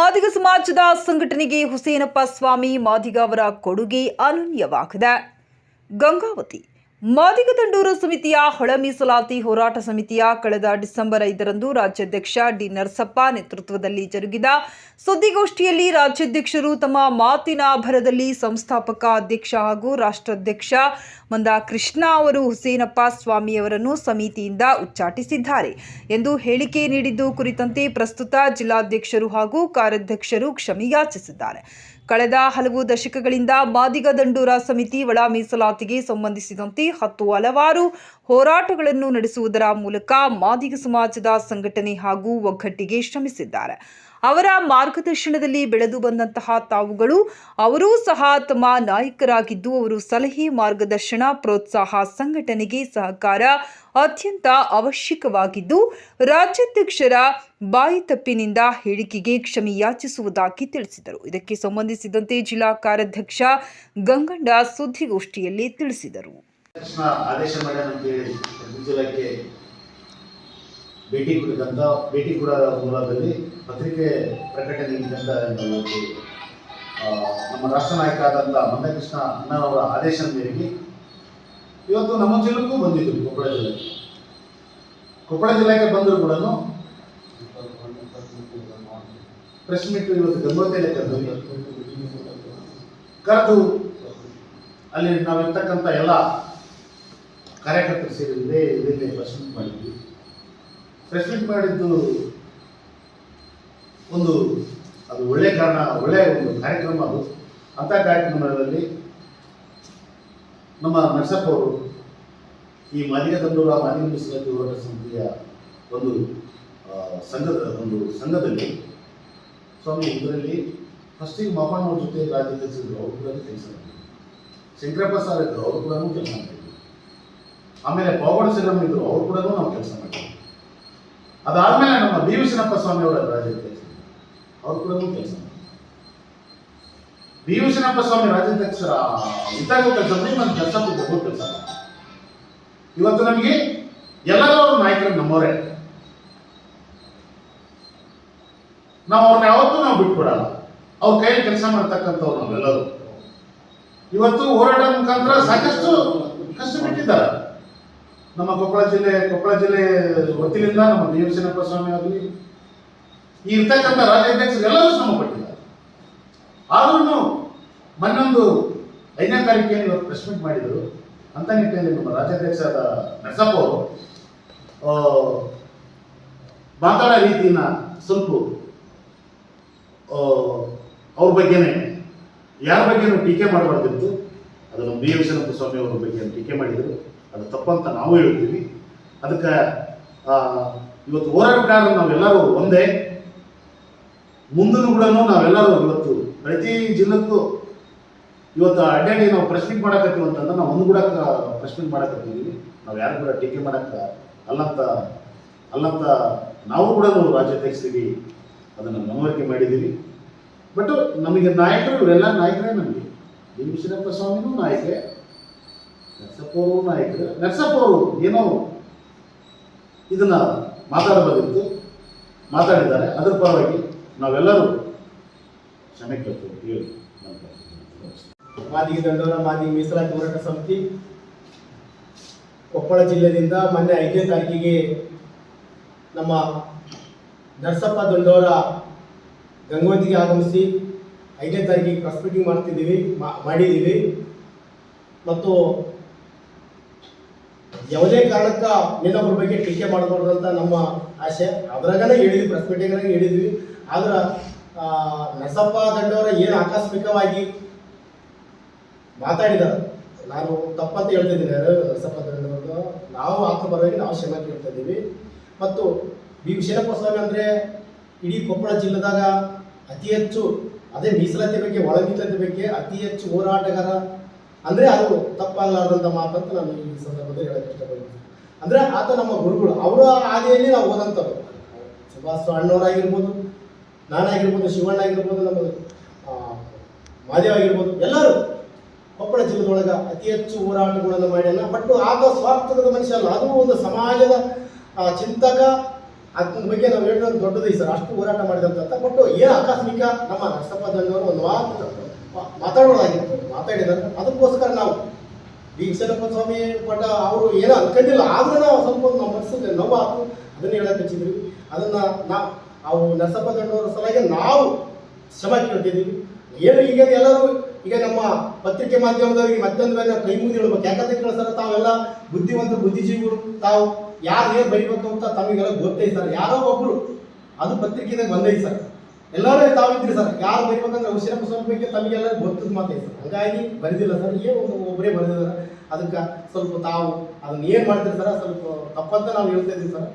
ಮಾದಿಗ ಸಮಾಜದ ಸಂಘಟನೆಗೆ ಹುಸೇನಪ್ಪ ಸ್ವಾಮಿ ಮಾದಿಗ ಅವರ ಕೊಡುಗೆ ಅನನ್ಯವಾಗಿದೆ. ಗಂಗಾವತಿ ಮಾದಿಗ ದಂಡೂರು ಸಮಿತಿಯ ಹೊಳ ಮೀಸಲಾತಿ ಹೋರಾಟ ಸಮಿತಿಯ ಕಳೆದ ಡಿಸೆಂಬರ್ ಐದರಂದು ರಾಜ್ಯಾಧ್ಯಕ್ಷ ಡಿ ನರಸಪ್ಪ ನೇತೃತ್ವದಲ್ಲಿ ಜರುಗಿದ ಸುದ್ದಿಗೋಷ್ಠಿಯಲ್ಲಿ ರಾಜ್ಯಾಧ್ಯಕ್ಷರು ತಮ್ಮ ಮಾತಿನ ಭರದಲ್ಲಿ ಸಂಸ್ಥಾಪಕ ಅಧ್ಯಕ್ಷ ಹಾಗೂ ರಾಷ್ಟ್ರಾಧ್ಯಕ್ಷ ಮಂದ ಕೃಷ್ಣ ಅವರು ಹುಸೇನಪ್ಪ ಸ್ವಾಮಿಯವರನ್ನು ಸಮಿತಿಯಿಂದ ಉಚ್ಚಾಟಿಸಿದ್ದಾರೆ ಎಂದು ಹೇಳಿಕೆ ನೀಡಿದ್ದು ಕುರಿತಂತೆ ಪ್ರಸ್ತುತ ಜಿಲ್ಲಾಧ್ಯಕ್ಷರು ಹಾಗೂ ಕಾರ್ಯಾಧ್ಯಕ್ಷರು ಕ್ಷಮೆಯಾಚಿಸಿದ್ದಾರೆ ಕಳೆದ ಹಲವು ದಶಕಗಳಿಂದ ಮಾದಿಗ ದಂಡೂರ ಸಮಿತಿ ಒಳ ಮೀಸಲಾತಿಗೆ ಸಂಬಂಧಿಸಿದಂತೆ ಹತ್ತು ಹಲವಾರು ಹೋರಾಟಗಳನ್ನು ನಡೆಸುವುದರ ಮೂಲಕ ಮಾದಿಗ ಸಮಾಜದ ಸಂಘಟನೆ ಹಾಗೂ ಒಗ್ಗಟ್ಟಿಗೆ ಶ್ರಮಿಸಿದ್ದಾರೆ. ಅವರ ಮಾರ್ಗದರ್ಶನದಲ್ಲಿ ಬೆಳೆದು ಬಂದಂತಹ ತಾವುಗಳು, ಅವರೂ ಸಹ ತಮ್ಮ ನಾಯಕರಾಗಿದ್ದು, ಅವರು ಸಲಹೆ, ಮಾರ್ಗದರ್ಶನ, ಪ್ರೋತ್ಸಾಹ ಸಂಘಟನೆಗೆ ಸಹಕಾರ ಅತ್ಯಂತ ಅವಶ್ಯಕವಾಗಿದ್ದು, ರಾಜ್ಯಾಧ್ಯಕ್ಷರ ಬಾಯಿ ತಪ್ಪಿನಿಂದ ಹೇಳಿಕೆಗೆ ಕ್ಷಮೆ ಯಾಚಿಸುವುದಾಗಿ ತಿಳಿಸಿದರು. ಇದಕ್ಕೆ ಸಂಬಂಧಿಸಿದಂತೆ ಜಿಲ್ಲಾ ಕಾರ್ಯಾಧ್ಯಕ್ಷ ಗಂಗಂಡ ಸುದ್ದಿಗೋಷ್ಠಿಯಲ್ಲಿ ತಿಳಿಸಿದರು. ತಕ್ಷಣ ಆದೇಶ ಹೇಳಿ ಜಿಲ್ಲೆಗೆ ಭೇಟಿ ಕೊಡಿದಂತ ಭೇಟಿ ಕೊಡ ಮೂಲದಲ್ಲಿ ಪತ್ರಿಕೆ ಪ್ರಕಟಣೆ ನೀಡಿದಂತ ನಮ್ಮ ರಾಷ್ಟ್ರ ನಾಯಕ ಆದಂಥ ಮಂದಕೃಷ್ಣ ಅಣ್ಣನವರ ಆದೇಶ ಮೇರೆಗೆ ಇವತ್ತು ನಮ್ಮ ಜಿಲ್ಲೆಗೂ ಬಂದಿದ್ರು ಕೊಪ್ಪಳ ಜಿಲ್ಲೆಗೆ ಕೊಪ್ಪಳ ಜಿಲ್ಲೆಗೆ ಬಂದರೂ ಕೂಡ ಪ್ರೆಸ್ ಮೀಟ್ ಇವತ್ತು ಗಂಗೋತೆಯಲ್ಲಿ ಕರೆದು ಕರೆದು ಅಲ್ಲಿ ನಾವಿರ್ತಕ್ಕಂಥ ಎಲ್ಲ ಕಾರ್ಯಕರ್ತರು ಸೇರಿ ಇದೇ ಇದನ್ನೇ ಪ್ರೆಸ್ ಮೀಟ್ ಮಾಡಿದ್ವಿ. ಪ್ರೆಸ್ ಮಾಡಿದ್ದು ಒಂದು, ಅದು ಒಳ್ಳೆ ಕಾರಣ ಒಳ್ಳೆಯ ಒಂದು ಕಾರ್ಯಕ್ರಮ ಅದು. ಅಂಥ ಕಾರ್ಯಕ್ರಮದಲ್ಲಿ ನಮ್ಮ ನರಸಪ್ಪ ಅವರು ಈ ಮಾದಿಗ ತಂದೂರ ಮಾದಿಗ ಮೀಸಲಾತಿ ಹೋರಾಟ ಒಂದು ಸಂಘದ, ಒಂದು ಸಂಘದಲ್ಲಿ ಸ್ವಾಮಿ, ಇದರಲ್ಲಿ ಫಸ್ಟಿಗೆ ಮಾಪನವ್ರ ಜೊತೆ ರಾಜ್ಯಾಧ್ಯಕ್ಷರು ಅವರು ಕೂಡ ಕೆಲಸ ಶಂಕರಪ್ಪ ಸರ್, ಅವರು ಕೂಡ ಕೆಲಸ ಮಾಡಿದ್ರು ಆಮೇಲೆ ಪಾವಗಡ ಶ್ರೀರಾಮ್ ಇದ್ರು, ಅವ್ರು ಕೂಡ ನಾವು ಕೆಲಸ ಮಾಡ್ತೀವಿ. ಅದಾದ್ಮೇಲೆ ನಮ್ಮ ಬಿ ವಿಶ್ವನಪ್ಪ ಸ್ವಾಮಿ ಅವರ ರಾಜ್ಯಾಧ್ಯಕ್ಷರು ಅವ್ರು ಕೂಡ ಕೆಲಸ ಮಾಡ್ತೀವಿ. ಬಿ ವಿಶ್ವನಪ್ಪ ಸ್ವಾಮಿ ರಾಜ್ಯಾಧ್ಯಕ್ಷರ ಇದ್ದಾಗೂ ಕೆಲಸ ಮಾಡಿ ಮತ್ತು ಕೆಲಸ ಕೆಲಸ ಮಾಡಿ ಇವತ್ತು ನಮಗೆ ಎಲ್ಲರೂ ಅವ್ರ ನಾಯಕರು ನಮ್ಮವರೇ. ನಾವು ಅವ್ರನ್ನ ಯಾವತ್ತೂ ನಾವು ಬಿಟ್ಬಿಡಲ್ಲ. ಅವ್ರ ಕೈಯಲ್ಲಿ ಕೆಲಸ ಮಾಡ್ತಕ್ಕಂಥವ್ರು ನಾವೆಲ್ಲರೂ. ಇವತ್ತು ಹೋರಾಟ ಮುಖಾಂತರ ಸಾಕಷ್ಟು ಕಷ್ಟ ಬಿಟ್ಟಿದ್ದಾರೆ ನಮ್ಮ ಕೊಪ್ಪಳ ಜಿಲ್ಲೆ ಕೊಪ್ಪಳ ಜಿಲ್ಲೆ ವತಿಯಿಂದ ನಮ್ಮ ಬಿ ಎಂ ಸಿನಪ್ಪ ಸ್ವಾಮಿ ಆಗಲಿ, ಈ ಇರ್ತಕ್ಕಂಥ ರಾಜ್ಯಾಧ್ಯಕ್ಷರು ಎಲ್ಲರೂ ಶ್ರಮ ಪಟ್ಟಿದ್ದಾರೆ ಆದ್ರೂ ಮನ್ನೊಂದು ಐದನೇ ತಾರೀಕೇನು ಇವತ್ತು ಪ್ರೆಸ್ ಮೀಟ್ ಮಾಡಿದರು. ಅಂತ ನಿಟ್ಟಿನಲ್ಲಿ ನಮ್ಮ ರಾಜ್ಯಾಧ್ಯಕ್ಷರಾದ ನರಸಪ್ಪ ಅವರು ಮಾತಾಡೋ ರೀತಿನ ಸ್ವಲ್ಪ ಅವ್ರ ಬಗ್ಗೆನೇ, ಯಾರ ಬಗ್ಗೆನೂ ಟೀಕೆ ಮಾಡಬಾರ್ದಿತ್ತು. ಅದು ನಮ್ಮ ಬಿ ಸಿನಪ್ಪ ಸ್ವಾಮಿ ಅವ್ರ ಬಗ್ಗೆ ಟೀಕೆ ಮಾಡಿದರು. ಅದು ತಪ್ಪಂತ ನಾವು ಹೇಳ್ತೀವಿ. ಅದಕ್ಕೆ ಇವತ್ತು ಹೋರಾಟಗಾರರು ನಾವೆಲ್ಲರೂ ಒಂದೇ. ಮುಂದೂ ಕೂಡ ನಾವೆಲ್ಲರೂ ಇವತ್ತು ಪ್ರತಿ ಜಿಲ್ಲಕ್ಕೂ ಇವತ್ತು ಅಡ್ಡಾಡಿ ನಾವು ಪ್ರಶ್ನೆ ಮಾಡಕತ್ತೀವಿ ಅಂತಂದ್ರೆ ನಾವು ಒಂದು ಕೂಡ ಪ್ರಶ್ನೆ ಮಾಡಕತ್ತೀವಿ. ನಾವು ಯಾರು ಕೂಡ ಟೀಕೆ ಮಾಡಕ್ಕ ಅಲ್ಲಂತ ಅಲ್ಲಂತ ನಾವು ಕೂಡ ನಾವು ರಾಜ್ಯಾಧ್ಯಕ್ಷರಿಗೆ ಅದನ್ನು ಮನವರಿಕೆ ಮಾಡಿದ್ದೀವಿ. ಬಟ್ ನಮಗೆ ನಾಯಕರು ಇವರೆಲ್ಲ ನಾಯಕರೇ ನಮಗೆ. ಭೀಮಶಿರಪ್ಪ ಸ್ವಾಮಿನೂ ನಾಯಕರೇ. ನರಸಪ್ಪ ಅವರು ನಾಯಕರು ನರಸಪ್ಪ ಅವರು ಏನೋ ಇದನ್ನು ಮಾತಾಡಬೇಕಿತ್ತು ಮಾತಾಡಿದ್ದಾರೆ. ಅದರ ಪರವಾಗಿ ನಾವೆಲ್ಲರೂ ಕ್ಷಮೆ ಕೇಳ್ತೀವಿ ಹೇಳಿ. ಮಾದಿಗ ದಂಡೋರ ಮೀಸಲಾತಿ ಹೋರಾಟ ಸಮಿತಿ ಕೊಪ್ಪಳ ಜಿಲ್ಲೆಯಿಂದ ಮೊನ್ನೆ ಐದನೇ ತಾರೀಕಿಗೆ ನಮ್ಮ ನರಸಪ್ಪ ದಂಡೋರ ಗಂಗೋತಿಗೆ ಆಗಮಿಸಿ ಐದನೇ ತಾರೀಕಿಗೆ ಪ್ರೆಸ್ ಮೀಟಿಂಗ್ ಮಾಡ್ತಿದ್ದೀವಿ ಮಾಡಿದ್ದೀವಿ. ಮತ್ತು ಯಾವುದೇ ಕಾರಣಕ್ಕ ನಿನ್ನೊಬ್ಬರ ಬಗ್ಗೆ ಟೀಕೆ ಮಾಡಬಾರ್ದು ಅಂತ ನಮ್ಮ ಆಸೆ. ಅದ್ರಾಗನೇ ಹೇಳಿದ್ವಿ ಪ್ರೆಸ್ ಮೀಟಿಂಗ್ನಾಗ ಹೇಳಿದ್ವಿ. ಆದ್ರೆ ನರಸಪ್ಪ ದಂಡೋರ ಏನು ಆಕಸ್ಮಿಕವಾಗಿ ಮಾತಾಡಿದ ನಾನು ತಪ್ಪಂತ ಹೇಳ್ತಿದ್ದೀನಿ ಯಾರು? ನರಸಪ್ಪ ದಂಡೋರ್ದು ನಾವು ಆತ್ಮಪರವಾಗಿ ನಾವು ಶ್ರಮ ಕೇಳ್ತಾ ಇದ್ದೀವಿ. ಮತ್ತು ಬಿ. ವಿಶ್ವನಪ್ಪ ಸ್ವಾಮಿ ಅಂದರೆ ಇಡೀ ಕೊಪ್ಪಳ ಜಿಲ್ಲೆದಾಗ ಅತಿ ಹೆಚ್ಚು, ಅದೇ ಮೀಸಲಾತಿ ಬಗ್ಗೆ ಒಳಗೀತದ ಬಗ್ಗೆ ಅತಿ ಹೆಚ್ಚು ಹೋರಾಟಗಾರ ಅಂದರೆ ಅದು ತಪ್ಪಾಗಲಾರ್ದಂಥ ಮಾತಂತ ನಾನು ಈ ಸಂದರ್ಭದಲ್ಲಿ ಹೇಳಕ್ಕೆ ಇಷ್ಟಪಡ್ತೀನಿ. ಅಂದರೆ ಆತ ನಮ್ಮ ಗುರುಗಳು, ಅವರ ಹಾದಿಯಲ್ಲಿ ನಾವು ಓದಂಥವ್ರು ಸುಭಾಷ್ ಅಣ್ಣವರಾಗಿರ್ಬೋದು, ನಾನಾಗಿರ್ಬೋದು, ಶಿವಣ್ಣ ಆಗಿರ್ಬೋದು, ನಮ್ಮ ಮಾದೇವ್ ಆಗಿರ್ಬೋದು, ಎಲ್ಲರೂ ಕೊಪ್ಪಳ ಜಿಲ್ಲೆದೊಳಗೆ ಅತಿ ಹೆಚ್ಚು ಹೋರಾಟಗಳನ್ನು ಮಾಡ್ಯಾನ. ಬಟ್ ಆತ ಸ್ವಾರ್ಥದ ಮನುಷ್ಯ ಅಲ್ಲ. ಅದು ಒಂದು ಸಮಾಜದ ಚಿಂತಕ. ಅದ್ರ ಬಗ್ಗೆ ನಾವು ಹೇಳೋದು ದೊಡ್ಡದೈ ಸರ್. ಅಷ್ಟು ಹೋರಾಟ ಮಾಡಿದಂತ ಬಟ್ ಏನು ಆಕಸ್ಮಿಕ ನಮ್ಮ ನರಸಪ್ಪ ಒಂದು ಮಾತು ಮಾತಾಡೋದಾಗಿತ್ತು. ಮಾತಾಡಿದ್ದಾರೆ ಅದಕ್ಕೋಸ್ಕರ ನಾವು ಈಗ ಸ್ವಾಮಿ ಪಟ್ಟ ಅವರು ಏನೋ ಅನ್ಕೊಂಡಿಲ್ಲ. ಆದ್ರೂ ನಾವು ಸ್ವಲ್ಪ ನಮ್ಮ ಮನಸ್ಸಿಗೆ ನೋವು ಆಯ್ತು ಅದನ್ನ ಹೇಳಕ್ ಹಚ್ಚಿದ್ವಿ. ಅದನ್ನ ನಾವು, ಅವು ನರಸಪ್ಪ ದೊಡ್ಡವರ ಸಲಹೆ ನಾವು ಶ್ರಮ ಕೇಳ್ತಿದ್ದೀವಿ ಏನು ಈಗ ಎಲ್ಲರೂ, ಈಗ ನಮ್ಮ ಪತ್ರಿಕೆ ಮಾಧ್ಯಮದವರಿಗೆ ಮತ್ತೊಂದು ಬೇರೆ ಕೈ ಮುಂದೆ ಹೇಳ್ಬೇಕು. ಯಾಕಂತ ಕೇಳಿಸ್ತಾರೆ, ತಾವೆಲ್ಲ ಬುದ್ಧಿವಂತ, ಬುದ್ಧಿಜೀವಿಗಳು. ತಾವು ಯಾರು ಏನು ಬರಿಬೇಕು ಅಂತ ತಮಗೆಲ್ಲ ಗೊತ್ತೈತಾರೆ ಯಾರೋ ಒಬ್ರು ಅದು ಪತ್ರಿಕೆದಾಗ ಬಂದೈತೆ ಸರ್. ಎಲ್ಲರೂ ತಾವಿದ್ರಿ ಸರ್. ಯಾರು ಬರಿಬೇಕಂದ್ರೆ ಹುಷಾರಪ್ಪ ಸ್ವಲ್ಪ ತಮಗೆಲ್ಲ ಗೊತ್ತದ ಮಾತೈತೆ ಸರ್. ಹಂಗಾಗಿ ಬರೆದಿಲ್ಲ ಸರ್. ಏನು ಒಬ್ಬರೇ ಬರೆದಿದ್ದಾರೆ. ಅದಕ್ಕೆ ಸ್ವಲ್ಪ ತಾವು ಅದನ್ನ ಏನು ಮಾಡ್ತೀರಿ ಸರ್? ಸ್ವಲ್ಪ ತಪ್ಪಂತ ನಾವು ಹೇಳ್ತಾ ಇದ್ದೀವಿ ಸರ್.